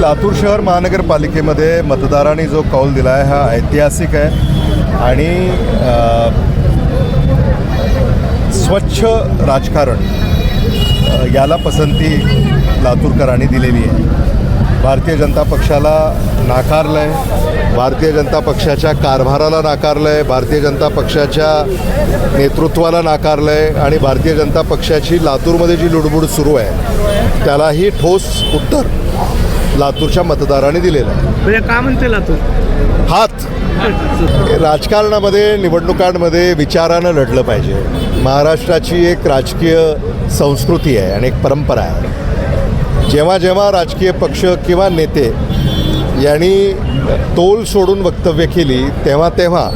लातूर शहर महानगरपालिकेमध्ये मतदारांनी जो कौल दिला आहे हा ऐतिहासिक आहे. आणि स्वच्छ राजकारण याला पसंती लातूरकरांनी दिलेली आहे. भारतीय जनता पक्षाला नाकारलं आहे भारतीय जनता पक्षाच्या कारभाराला नाकारलं आहे भारतीय जनता पक्षाच्या नेतृत्वाला नाकारलं आहे आणि भारतीय जनता पक्षाची लातूरमध्ये जी लुडबुड सुरू आहे त्यालाही ठोस उत्तर. लातूरच्या मतदारांनी दिलेलं आहे. म्हणजे का म्हणते लातूर? हात. राजकारणामध्ये निवडणुकांमध्ये विचारानं लढलं पाहिजे. महाराष्ट्राची एक राजकीय संस्कृती आहे आणि एक परंपरा आहे. जेव्हा जेव्हा राजकीय पक्ष किंवा नेते यांनी तोल सोडून वक्तव्य केली तेव्हा तेव्हा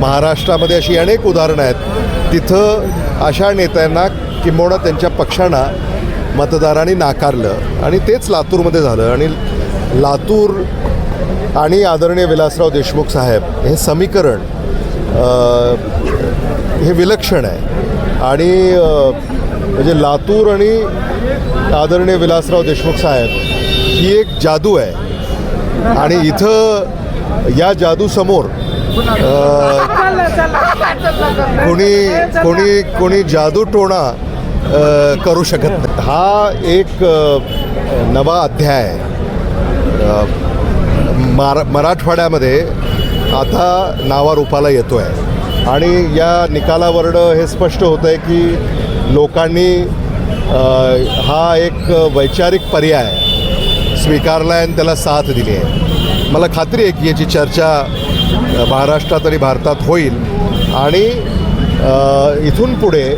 महाराष्ट्रामध्ये अशी अनेक उदाहरणं आहेत. तिथं अशा नेत्यांना किंबहुना त्यांच्या पक्षांना मतदारांनी नाकारलं. आणि तेच लातूरमध्ये झालं. आणि लातूर आणि आदरणीय विलासराव देशमुख साहेब हे समीकरण हे विलक्षण आहे. आणि म्हणजे लातूर आणि आदरणीय विलासराव देशमुख साहेब ही एक जादू आहे. आणि इथं या जादूसमोर कोणी कोणी कोणी जादूटोणा अ, करू शकत नाही. हा एक नवा अध्याय मरा मारा मराठवाड्यामध्ये आता नावारूपाला येतो आहे आणि या निकालावरनं हे स्पष्ट होतं आहे की लोकांनी हा एक वैचारिक पर्याय स्वीकारला आहे आणि त्याला साथ दिली आहे. मला खात्री आहे की याची चर्चा महाराष्ट्रात आणि भारतात होईल. आणि इथून पुढे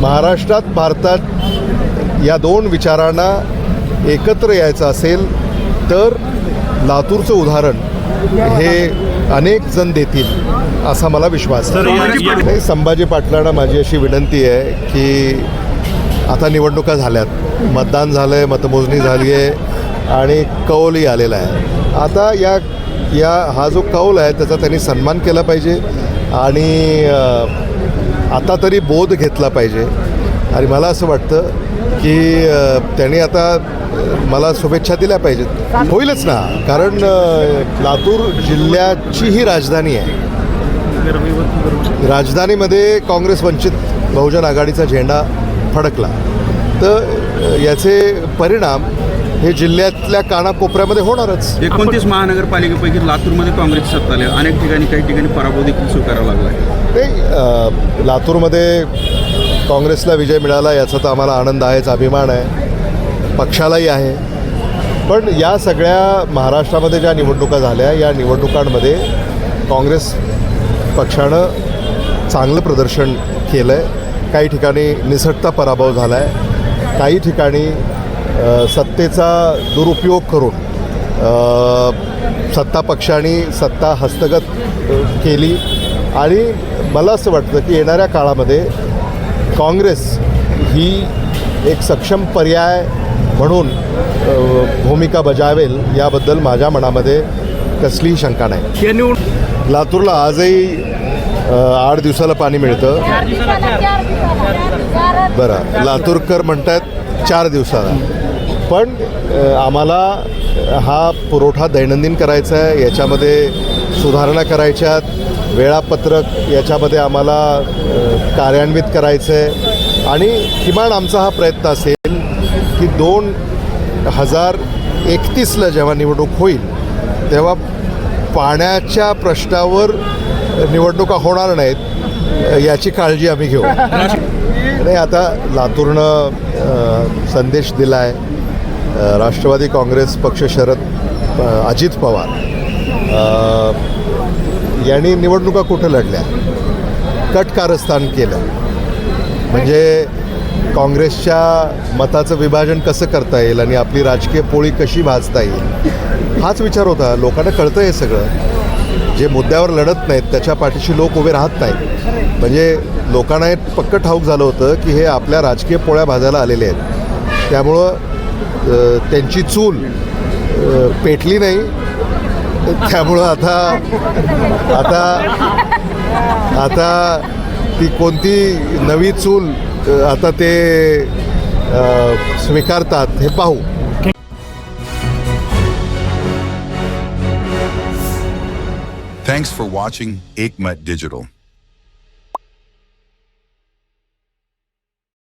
महाराष्ट्रात भारतात या दोन विचारांना एकत्र यायचं असेल तर लातूरचं उदाहरण हे अनेक जण देतील असा मला विश्वास आहे. संभाजी पाटलांना माझी अशी विनंती आहे की आता निवडणुका झाल्यात. मतदान झालं आहे मतमोजणी झाली आहे आणि कौलही आलेला आहे. आता या या हा जो कौल आहे त्याचा त्यांनी सन्मान केला पाहिजे आणि आता तरी बोध घेतला पाहिजे. आणि मला असं वाटतं की त्यांनी आता मला शुभेच्छा दिल्या पाहिजेत. होईलच ना. कारण लातूर जिल्ह्याची ही राजधानी आहे. राजधानीमध्ये काँग्रेस वंचित बहुजन आघाडीचा झेंडा फडकला. तर याचे परिणाम हे जिल्ह्यातल्या कानाकोपऱ्यामध्ये होणारच. एकोणतीस महानगरपालिकेपैकी लातूरमध्ये काँग्रेस सत्ता आली. अनेक ठिकाणी काही ठिकाणी पराभव देखील स्वीकारावा लागला आहे. नाही लातूरमध्ये काँग्रेसला विजय मिळाला याचा तर आम्हाला आनंद आहेच अभिमान आहे पक्षालाही आहे. पण या सगळ्या महाराष्ट्रामध्ये ज्या निवडणुका झाल्या या निवडणुकांमध्ये काँग्रेस पक्षानं चांगलं प्रदर्शन केलं आहे काही ठिकाणी निसटता पराभव झाला आहे काही ठिकाणी सत्तेचा दुरुपयोग करून सत्ता पक्षाने सत्ता हस्तगत केली. आणि मला असं वाटतं की येणाऱ्या काळामध्ये काँग्रेस ही एक सक्षम पर्याय म्हणून भूमिका बजावेल याबद्दल माझ्या मनामध्ये कसलीही शंका नाही. लातूरला आजही आठ दिवसाला पाणी मिळतं. बरं लातूरकर म्हणतात चार दिवसाला. पण आम्हाला हा पुरवठा दैनंदिन करायचा आहे याच्यामध्ये सुधारणा करायच्यात. वेळापत्रक याच्यामध्ये आम्हाला कार्यान्वित करायचं आहे आणि किमान आमचा हा प्रयत्न असेल की दोन हजार एकतीसला जेव्हा निवडणूक होईल तेव्हा पाण्याच्या प्रश्नावर निवडणुका होणार नाहीत याची काळजी आम्ही घेऊ. नाही आता लातूरनं संदेश दिला आहे राष्ट्रवादी काँग्रेस पक्ष शरद अजित पवार. यांनी निवडणुका कुठं लढल्या? कटकारस्थान केलं. म्हणजे काँग्रेसच्या मताचं विभाजन कसं करता येईल आणि आपली राजकीय पोळी कशी भाजता येईल? हाच विचार होता. लोकांना कळतं हे सगळं. जे मुद्द्यावर लढत नाहीत त्याच्या पाठीशी लोक उभे राहत नाहीत. म्हणजे लोकांना हे पक्क ठाऊक झालं होतं की हे आपल्या राजकीय पोळ्या भाजायला आलेले आहेत. त्यामुळं त्यांची चूल पेटली नाही. त्यामुळं आता आता आता ती कोणती नवी चूल आता ते स्वीकारतात हे पाहू Thanks for watching ICMA Digital.